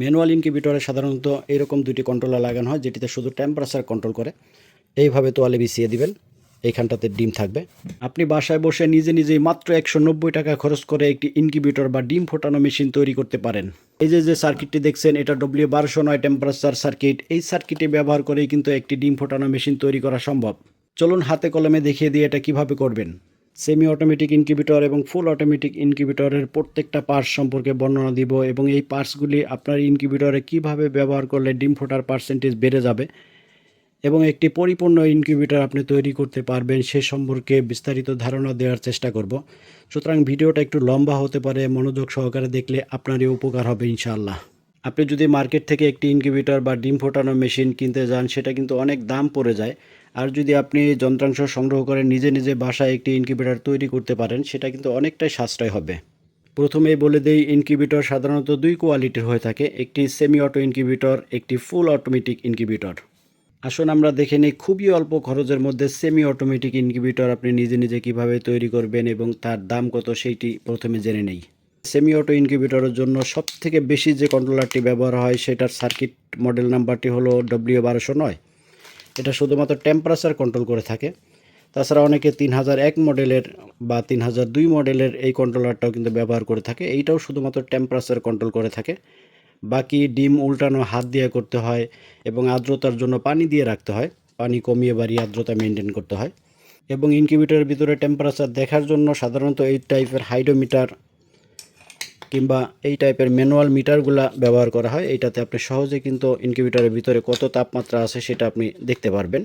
Manual ইনকিউবেটরে সাধারণত এরকম দুটি কন্ট্রোলার লাগানো হয়, যেটিতে শুধু টেম্পারেচার কন্ট্রোল করে। এইভাবে তোয়ালে বিছিয়ে দিবেন, এইখানটাতে ডিম থাকবে। আপনি বাসায় বসে নিজে নিজেই মাত্র একশো নব্বই টাকা খরচ করে একটি ইনকিউবেটর বা ডিম ফোটানো মেশিন তৈরি করতে পারেন। এই যে যে সার্কিটটি দেখছেন, এটা ডব্লিউ বারোশো নয় টেম্পারেচার সার্কিট এই সার্কিটে ব্যবহার করেই কিন্তু একটি ডিম ফোটানো মেশিন তৈরি করা সম্ভব। চলুন হাতে কলমে দেখিয়ে দিয়ে এটা কীভাবে করবেন। সেমি অটোমেটিক ইনকিউবেটর এবং ফুল অটোমেটিক ইনকিউবেটরের প্রত্যেকটা পার্টস সম্পর্কে বর্ণনা দিব এবং এই পার্টসগুলি আপনার ইনকিউবেটরে কীভাবে ব্যবহার করলে ডিম ফোটার পার্সেন্টেজ বেড়ে যাবে এবং একটি পরিপূর্ণ ইনকিউবেটর আপনি তৈরি করতে পারবেন সে সম্পর্কে বিস্তারিত ধারণা দেওয়ার চেষ্টা করব। সুতরাং ভিডিওটা একটু লম্বা হতে পারে, মনোযোগ সহকারে দেখলে আপনারই উপকার হবে ইনশাআল্লাহ। আপনি যদি মার্কেট থেকে একটি ইনকিউবেটর বা ডিম ফোটানো মেশিন কিনতে যান, সেটা কিন্তু অনেক দাম পড়ে যায়। আর যদি আপনি যন্ত্রাংশ সংগ্রহ করে নিজে নিজে বাসায় একটি ইনকিউবেটর তৈরি করতে পারেন, সেটা কিন্তু অনেকটাই সাশ্রয় হবে। প্রথমে বলে দেই ইনকিউবেটর সাধারণত দুই কোয়ালিটির হয়ে থাকে, একটি সেমি অটো ইনকিউবেটর একটি ফুল অটোমেটিক ইনকিউবেটর আসুন আমরা দেখে নিই, খুবই অল্প খরচের মধ্যে সেমি অটোমেটিক ইনকিউবেটর আপনি নিজে নিজে কীভাবে তৈরি করবেন এবং তার দাম কত, সেইটি প্রথমে জেনে নেই। সেমি অটো ইনকিউবেটরের জন্য সব থেকে বেশি যে কন্ট্রোলারটি ব্যবহার হয়, সেটার সার্কিট মডেল নাম্বারটি হলো ডব্লিউ বারোশো নয়। এটা শুধুমাত্র টেম্পারেচার কন্ট্রোল করে থাকে। তাছাড়া অনেকে তিন হাজার এক মডেলের বা তিন হাজার দুই মডেলের এই কন্ট্রোলারটাও কিন্তু ব্যবহার করে থাকে। এইটাও শুধুমাত্র টেম্পারেচার কন্ট্রোল করে থাকে। বাকি ডিম উল্টানো, হাত দিয়ে করতে হয় এবং আর্দ্রতার জন্য পানি দিয়ে রাখতে হয়। পানি কমিয়ে বাড়িয়ে আর্দ্রতা মেনটেন করতে হয়। এবং ইনকিউবেটরের ভিতরে টেম্পারেচার দেখার জন্য সাধারণত এই টাইপের হাইড্রোমিটার কিংবা এই টাইপের ম্যানুয়াল মিটারগুলা ব্যবহার করা হয়, এইটাতে আপনি সহজে কিন্তু ইনকিউবেটরের ভিতরে কত তাপমাত্রা আছে সেটা আপনি দেখতে পারবেন।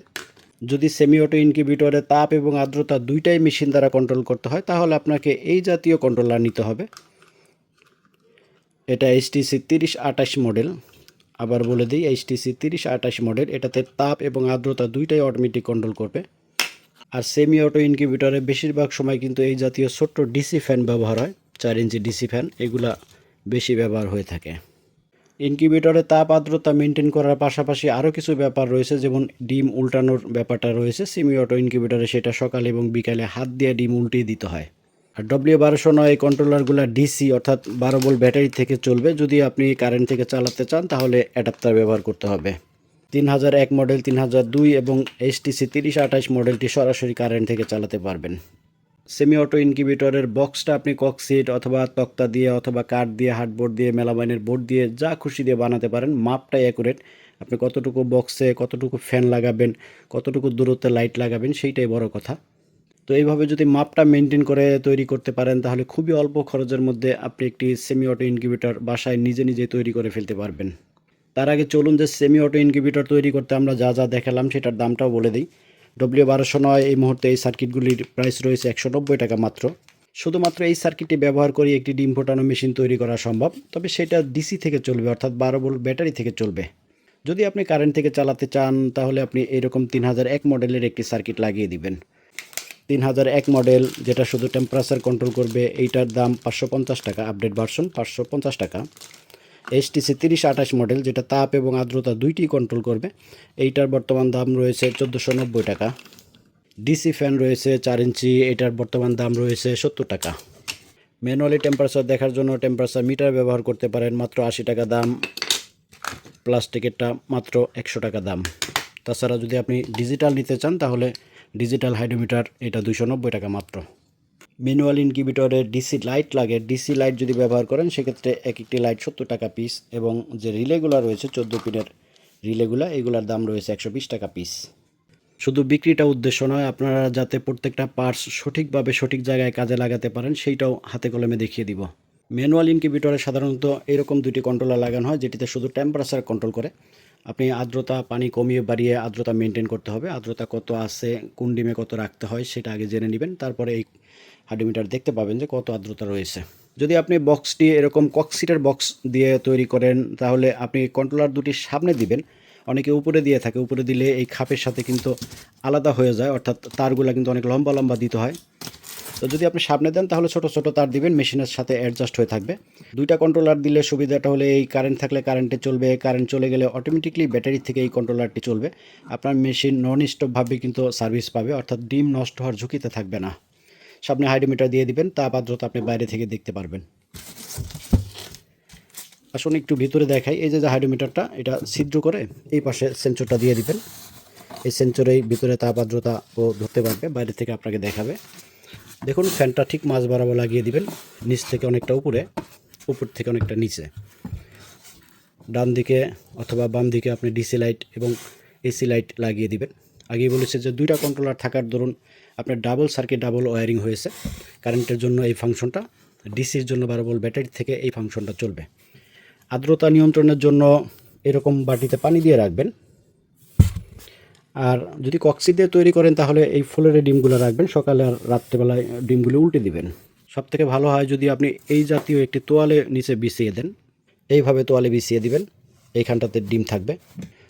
যদি সেমি অটো ইনকিউবেটরে তাপ এবং আর্দ্রতা দুইটাই মেশিন দ্বারা কন্ট্রোল করতে হয়, তাহলে আপনাকে এই জাতীয় কন্ট্রোলার নিতে হবে। এটা এইচটিসি তিরিশ আঠাশ মডেল। আবার বলে দিই এইচটিসি তিরিশ আঠাশ মডেল, এটাতে তাপ এবং আর্দ্রতা দুইটাই অটোমেটিক কন্ট্রোল করবে। আর সেমি অটো ইনকিউবেটরে বেশিরভাগ সময় কিন্তু এই জাতীয় ছোট্ট ডিসি ফ্যান ব্যবহার হয়। চার ইঞ্চি ডিসি ফ্যান, এগুলা বেশি ব্যবহার হয়ে থাকে। ইনকিউবেটরে তাপ আর্দ্রতা মেনটেন করার পাশাপাশি আরও কিছু ব্যাপার রয়েছে, যেমন ডিম উল্টানোর ব্যাপারটা রয়েছে। সিমি অটো ইনকিউবেটরে সেটা সকালে এবং বিকালে হাত দিয়ে ডিম উল্টিয়ে দিতে হয়। আর ডব্লিউ বারোশো নয় এই কন্ট্রোলারগুলো ডিসি অর্থাৎ বারো ভোল্ট ব্যাটারি থেকে চলবে। যদি আপনি কারেন্ট থেকে চালাতে চান, তাহলে অ্যাডাপ্টার ব্যবহার করতে হবে। তিন হাজার এক মডেল তিন হাজার দুই এবং এইচটিসি তিরিশ আঠাশ মডেলটি সরাসরি কারেন্ট থেকে চালাতে পারবেন। সেমি অটো ইনকিউবেটরের বক্সটা আপনি ককসিট অথবা তক্তা দিয়ে অথবা কাঠ দিয়ে হার্ডবোর্ড দিয়ে মেলামাইনের বোর্ড দিয়ে যা খুশি দিয়ে বানাতে পারেন। মাপটাই অ্যাকুরেট আপনি কতটুকু বক্সে কতটুকু ফ্যান লাগাবেন, কতটুকু দূরত্বে লাইট লাগাবেন, সেইটাই বড় কথা। তো এইভাবে যদি মাপটা মেনটেন করে তৈরি করতে পারেন, তাহলে খুবই অল্প খরচের মধ্যে আপনি একটি সেমি অটো ইনকিউবেটর বাসায় নিজে নিজে তৈরি করে ফেলতে পারবেন। তার আগে চলুন যে সেমি অটো ইনকিউবেটর তৈরি করতে আমরা যা যা দেখালাম, সেটার দামটাও বলে দিই। ডব্লিউ বারোশো নয় এই মুহূর্তে এই সার্কিটগুলির প্রাইস রয়েছে একশো নব্বই টাকা মাত্র। শুধুমাত্র এই সার্কিটটি ব্যবহার করে একটি ডিম ফোটানো মেশিন তৈরি করা সম্ভব, তবে সেটা ডিসি থেকে চলবে অর্থাৎ বারো ভোল্ট ব্যাটারি থেকে চলবে। যদি আপনি কারেন্ট থেকে চালাতে চান, তাহলে আপনি এরকম তিন হাজার এক মডেলের একটি সার্কিট লাগিয়ে দিবেন। তিন হাজার এক মডেল যেটা শুধু টেম্পারেচার কন্ট্রোল করবে, এইটার দাম পাঁচশো পঞ্চাশ টাকা আপডেট ভার্সন পাঁচশো পঞ্চাশ টাকা। এইচটিসি তিরিশ আঠাশ মডেল, যেটা তাপ এবং আর্দ্রতা দুইটি কন্ট্রোল করবে। এইটার বর্তমান দাম রয়েছে চোদ্দোশো নব্বই টাকা। ডিসি ফ্যান রয়েছে চার ইঞ্চি, এটার বর্তমান দাম রয়েছে সত্তর টাকা। ম্যানুয়ালি টেম্পারেচার দেখার জন্য টেম্পারেচার মিটার ব্যবহার করতে পারেন, মাত্র আশি টাকা দাম। প্লাস্টিকেরটা মাত্র একশো টাকা দাম। তাছাড়া যদি আপনি ডিজিটাল নিতে চান, তাহলে ডিজিটাল হাইড্রোমিটার, এটা দুশো টাকা মাত্র। ম্যানুয়াল ইনকিউবেটরে ডিসি লাইট লাগে, ডিসি লাইট যদি ব্যবহার করেন, সেক্ষেত্রে এক একটি লাইট সত্তর টাকা পিস এবং যে রিলেগুলো রয়েছে, চোদ্দ পিনের রিলেগুলো, এগুলার দাম রয়েছে একশো বিশ টাকা পিস শুধু বিক্রিটা উদ্দেশ্য নয়, আপনারা যাতে প্রত্যেকটা পার্টস সঠিকভাবে সঠিক জায়গায় কাজে লাগাতে পারেন, সেইটাও হাতে কলমে দেখিয়ে দিব। ম্যানুয়াল ইনকিউবেটরে সাধারণত এরকম দুটি কন্ট্রোলার লাগানো হয়, যেটিতে শুধু টেম্পারেচার কন্ট্রোল করে আপনি আর্দ্রতা পানি কমিয়ে বাড়িয়ে আর্দ্রতা মেনটেন করতে হবে। আর্দ্রতা কত আছে, কোন ডিমে কত রাখতে হয় সেটা আগে জেনে নেবেন। তারপরে এই হার্ডোমিটার দেখতে পাবেন যে কত আর্দ্রতা রয়েছে। যদি আপনি বক্সটি এরকম কক্সিটের বক্স দিয়ে তৈরি করেন, তাহলে আপনি কন্ট্রোলার দুটি সামনে দিবেন। অনেকে উপরে দিয়ে থাকে, উপরে দিলে এই খাপের সাথে কিন্তু আলাদা হয়ে যায়, অর্থাৎ তারগুলো কিন্তু অনেক লম্বা লম্বা দিতে হয়। তো যদি আপনি সামনে দেন, তাহলে ছোট ছোট তার দিবেন, মেশিনের সাথে অ্যাডজাস্ট হয়ে থাকবে। দুইটা কন্ট্রোলার দিলে সুবিধাটা হলে এই কারেন্ট থাকলে কারেন্টে চলবে কারেন্ট চলে গেলে অটোমেটিকলি ব্যাটারি থেকে এই কন্ট্রোলারটি চলবে। আপনার মেশিন নন স্টপভাবে কিন্তু সার্ভিস পাবে, অর্থাৎ ডিম নষ্ট হওয়ার ঝুঁকিতে থাকবে না। সামনে হাইডোমিটার দিয়ে দিবেন, তাপ আর্দ্রতা আপনি বাইরে থেকে দেখতে পারবেন। আসুন একটু ভিতরে দেখাই, এই যে হাইড্রোমিটারটা, এটা ছিদ্র করে এই পাশে সেন্সরটা দিয়ে দিবেন। এই সেন্সরেই ভিতরে তাপ আর্দ্রতা ও ধরতে পারবে, বাইরে থেকে আপনাকে দেখাবে। দেখুন, ফ্যানটা ঠিক মাঝ বরাবর লাগিয়ে দিবেন। নিচ থেকে অনেকটা উপরে, উপর থেকে অনেকটা নিচে। ডান দিকে অথবা বাম দিকে আপনি ডিসি লাইট এবং এসি লাইট লাগিয়ে দিবেন। আগেই বলেছে যে দুইটা কন্ট্রোলার থাকার দরুন আপনার ডাবল সার্কিট ডাবল ওয়ারিং হয়েছে। কারেন্টের জন্য এই ফাংশনটা ডিসির জন্য বারো ভোল্ট ব্যাটারি থেকে এই ফাংশনটা চলবে। আর্দ্রতা নিয়ন্ত্রণের জন্য এরকম বাটিতে পানি দিয়ে রাখবেন। আর যদি কক্সি দিয়ে তৈরি করেন, তাহলে এই ফুলের ডিমগুলো রাখবেন। সকালে আর রাত্রেবেলায় ডিমগুলো উল্টে দিবেন। সব থেকে ভালো হয় যদি আপনি এই জাতীয় একটি তোয়ালে নিচে বিছিয়ে দেন। এইভাবে তোয়ালে বিছিয়ে দিবেন। এইখানটাতে ডিম থাকবে।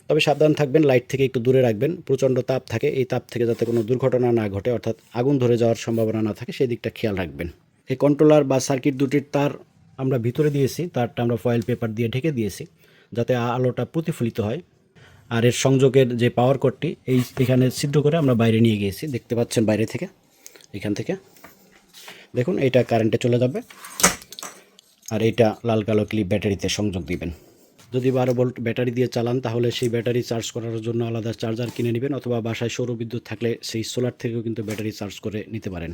তবে সাবধান থাকবেন, লাইট থেকে একটু দূরে রাখবেন। প্রচণ্ড তাপ থাকে। এই তাপ থেকে যাতে কোনো দুর্ঘটনা না ঘটে, অর্থাৎ আগুন ধরে যাওয়ার সম্ভাবনা না থাকে সেই দিকটা খেয়াল রাখবেন। এই কন্ট্রোলার বা সার্কিট দুটির তার আমরা ভিতরে দিয়েছি। তারটা আমরা ফয়েল পেপার দিয়ে ঢেকে দিয়েছি, যাতে আলোটা প্রতিফলিত হয়। আর এর সংযোগের যে পাওয়ার কোডটি এই এখানে ছিদ্র করে আমরা বাইরে নিয়ে গিয়েছি। দেখতে পাচ্ছেন বাইরে থেকে, এখান থেকে। দেখুন, এইটা কারেন্টে চলে যাবে। আর এইটা লাল কালো ক্লিপ ব্যাটারিতে সংযোগ দিবেন। যদি বারো ভোল্ট ব্যাটারি দিয়ে চালান, তাহলে সেই ব্যাটারি চার্জ করার জন্য আলাদা চার্জার কিনে নেবেন, অথবা বাসায় সৌর বিদ্যুৎ থাকলে সেই সোলার থেকেও কিন্তু ব্যাটারি চার্জ করে নিতে পারেন।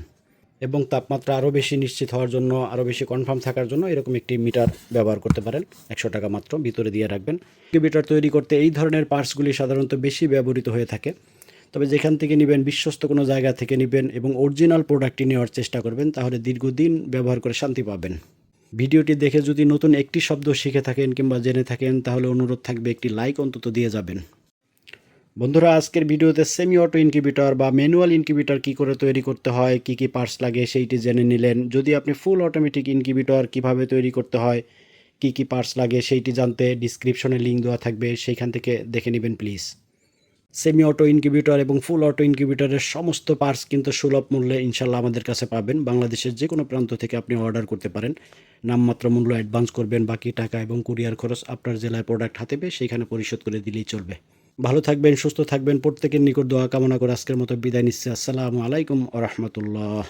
এবং তাপমাত্রা আরও বেশি নিশ্চিত হওয়ার জন্য, আরও বেশি কনফার্ম থাকার জন্য এরকম একটি মিটার ব্যবহার করতে পারেন। একশো টাকা মাত্র ভিতরে দিয়ে রাখবেন। মিটার তৈরি করতে এই ধরনের পার্টসগুলি সাধারণত বেশি ব্যবহৃত হয়ে থাকে। তবে যেখান থেকে নেবেন, বিশ্বস্ত কোনো জায়গা থেকে নেবেন এবং অরিজিনাল প্রোডাক্টটি নেওয়ার চেষ্টা করবেন, তাহলে দীর্ঘদিন ব্যবহার করে শান্তি পাবেন। ভিডিওটি দেখে যদি নতুন একটি শব্দ শিখে থাকেন কিংবা জেনে থাকেন, তাহলে অনুরোধ থাকবে একটি লাইক অন্তত দিয়ে যাবেন। বন্ধুরা, আজকের ভিডিওতে সেমি অটো ইনকিউবেটর বা ম্যানুয়াল ইনকিউবেটর কী করে তৈরি করতে হয়, কী কী পার্টস লাগে সেইটি জেনে নিলেন। যদি আপনি ফুল অটোমেটিক ইনকিউবেটর কীভাবে তৈরি করতে হয়, কী কী পার্টস লাগে সেইটি জানতে ডিসক্রিপশনে লিঙ্ক দেওয়া থাকবে, সেইখান থেকে দেখে নেবেন প্লিজ সেমি অটো ইনকিউবেটর এবং ফুল অটো ইনকিউবেটরের সমস্ত পার্টস কিন্তু সুলভ মূল্যে ইনশাল্লাহ আমাদের কাছে পাবেন। বাংলাদেশের যে কোনো প্রান্ত থেকে আপনি অর্ডার করতে পারেন। নামমাত্র মূল্য অ্যাডভান্স করবেন, বাকি টাকা এবং কুরিয়ার খরচ আপনার জেলায় প্রোডাক্ট হাতে সেইখানে পরিশোধ করে দিলেই চলবে। ভালো থাকবেন, সুস্থ থাকবেন। প্রত্যেকের নিকট দোয়া কামনা করে আজকের মতো বিদায় নিচ্ছে। আসসালামু আলাইকুম আ রহমতুল্লাহ।